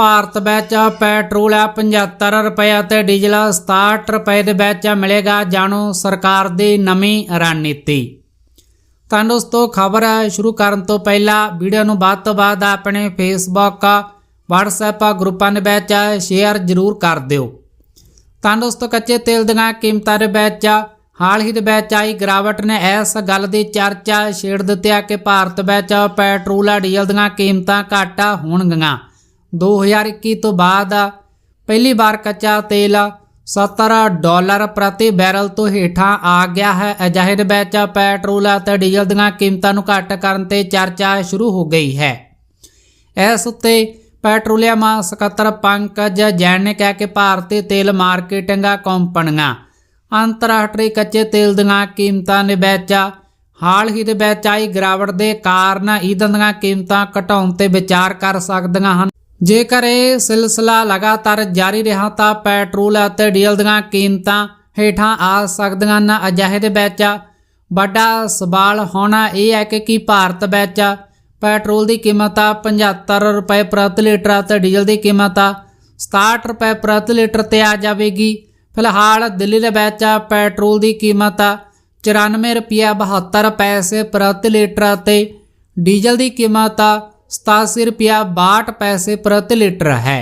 ਭਾਰਤ ਵਿੱਚ ਪੈਟਰੋਲ ਆ 75 ਰੁਪਏ ਅਤੇ ਡੀਜ਼ਲ 67 ਰੁਪਏ ਦੇ ਵਿੱਚ ਮਿਲੇਗਾ, ਜਾਣੋ ਸਰਕਾਰ ਦੀ ਨਵੀਂ ਰਣਨੀਤੀ। ਤਾਂ ਦੋਸਤੋ, ਖਬਰ ਸ਼ੁਰੂ ਕਰਨ ਤੋਂ ਪਹਿਲਾਂ ਵੀਡੀਓ ਨੂੰ ਵੱਧ ਤੋਂ ਵੱਧ ਆਪਣੇ ਫੇਸਬੁੱਕ WhatsApp ਗਰੁੱਪਾਂ ਦੇ ਵਿੱਚ ਸ਼ੇਅਰ ਜ਼ਰੂਰ ਕਰ ਦਿਓ। ਤਾਂ ਦੋਸਤੋ, ਕੱਚੇ ਤੇਲ ਦੀਆਂ ਕੀਮਤਾਂ ਦੇ ਵਿੱਚ ਹਾਲ ਹੀ ਦੇ ਵਿੱਚ ਆਈ ਗਿਰਾਵਟ ਨੇ ਇਸ ਗੱਲ ਦੀ ਚਰਚਾ ਛੇੜ ਦਿੱਤੀ ਹੈ ਕਿ ਭਾਰਤ ਵਿੱਚ ਪੈਟਰੋਲ ਡੀਜ਼ਲ ਦੀਆਂ ਕੀਮਤਾਂ ਘੱਟ ਹੋਣਗੀਆਂ। 2021 ਤੋਂ ਬਾਅਦ ਪਹਿਲੀ ਵਾਰ ਕੱਚਾ ਤੇਲ 70 ਡਾਲਰ ਪ੍ਰਤੀ ਬੈਰਲ ਤੋਂ ਹੇਠਾਂ ਆ ਗਿਆ ਹੈ। ਅਜਿਹੇ ਦੇ ਵਿੱਚ ਪੈਟਰੋਲ ਅਤੇ ਡੀਜ਼ਲ ਦੀਆਂ ਕੀਮਤਾਂ ਨੂੰ ਘੱਟ ਕਰਨ ਤੇ ਚਰਚਾ ਸ਼ੁਰੂ ਹੋ ਗਈ ਹੈ। ਇਸ ਉੱਤੇ ਪੈਟਰੋਲੀਅਮ ਸਕੱਤਰ ਪੰਕਜ ਜੈਨ ਨੇ ਕਿਹਾ ਕਿ ਭਾਰਤੀ ਤੇਲ ਮਾਰਕੀਟਿੰਗ ਕੰਪਨੀਆਂ ਅੰਤਰਰਾਸ਼ਟਰੀ ਕੱਚੇ ਤੇਲ ਦੀਆਂ ਕੀਮਤਾਂ ਦੇ ਵਿੱਚ ਹਾਲ ਹੀ ਦੇ ਵਿੱਚ ਆਈ ਗਿਰਾਵਟ ਦੇ ਕਾਰਨ ਈਂਧਨ ਦੀਆਂ ਕੀਮਤਾਂ ਘਟਾਉਣ ਤੇ ਵਿਚਾਰ ਕਰ ਸਕਦੀਆਂ ਹਨ। ਜੇਕਰ ਇਹ ਸਿਲਸਿਲਾ ਲਗਾਤਾਰ ਜਾਰੀ ਰਿਹਾ ਤਾਂ ਪੈਟਰੋਲ ਅਤੇ ਡੀਜ਼ਲ ਦੀਆਂ ਕੀਮਤਾਂ ਹੇਠਾਂ ਆ ਸਕਦੀਆਂ ਹਨ। ਅਜਿਹੇ ਦੇ ਵਿੱਚ ਵੱਡਾ ਸਵਾਲ ਹੋਣਾ ਇਹ ਹੈ ਕਿ ਕੀ ਭਾਰਤ ਵਿੱਚ ਪੈਟਰੋਲ ਦੀ ਕੀਮਤ ਆ 75 ਰੁਪਏ ਪ੍ਰਤੀ ਲੀਟਰ ਅਤੇ ਡੀਜ਼ਲ ਦੀ ਕੀਮਤ ਆ 67 ਰੁਪਏ ਪ੍ਰਤੀ ਲੀਟਰ ਤੇ ਆ ਜਾਵੇਗੀ। ਫਿਲਹਾਲ ਦਿੱਲੀ ਦੇ ਵਿੱਚ ਪੈਟਰੋਲ ਦੀ ਕੀਮਤ ਆ 94 ਰੁਪਏ 72 ਪੈਸੇ ਪ੍ਰਤੀ ਲੀਟਰ ਅਤੇ ਡੀਜ਼ਲ ਦੀ ਕੀਮਤ ਆ 87 ਰੁਪਏ 62 ਪੈਸੇ ਪ੍ਰਤੀ ਲੀਟਰ ਹੈ।